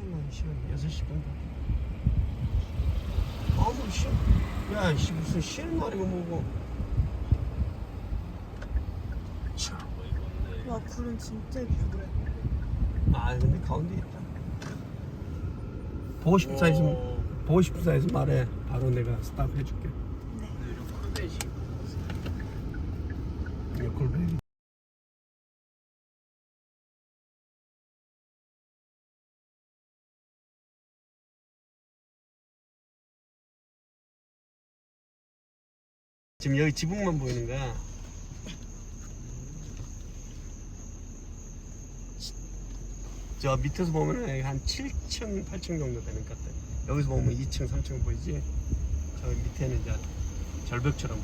날 시간 6시 정도. 아무 쉬, 야, 씨, 무슨 쉬는 날이고 뭐고. 참. 와 구름 진짜 예쁘다. 아, 근데 가운데 있다. 보고 싶은 사이즈, 보고 싶은 사이즈 말해. 바로 내가 스탑 해줄게. 네. 이거 지금 여기 지붕만 보이는 거야. 저 밑에서 보면 한 7층, 8층 정도 되는 것 같아. 여기서 보면 2층, 3층 보이지? 저 밑에는 이제 절벽처럼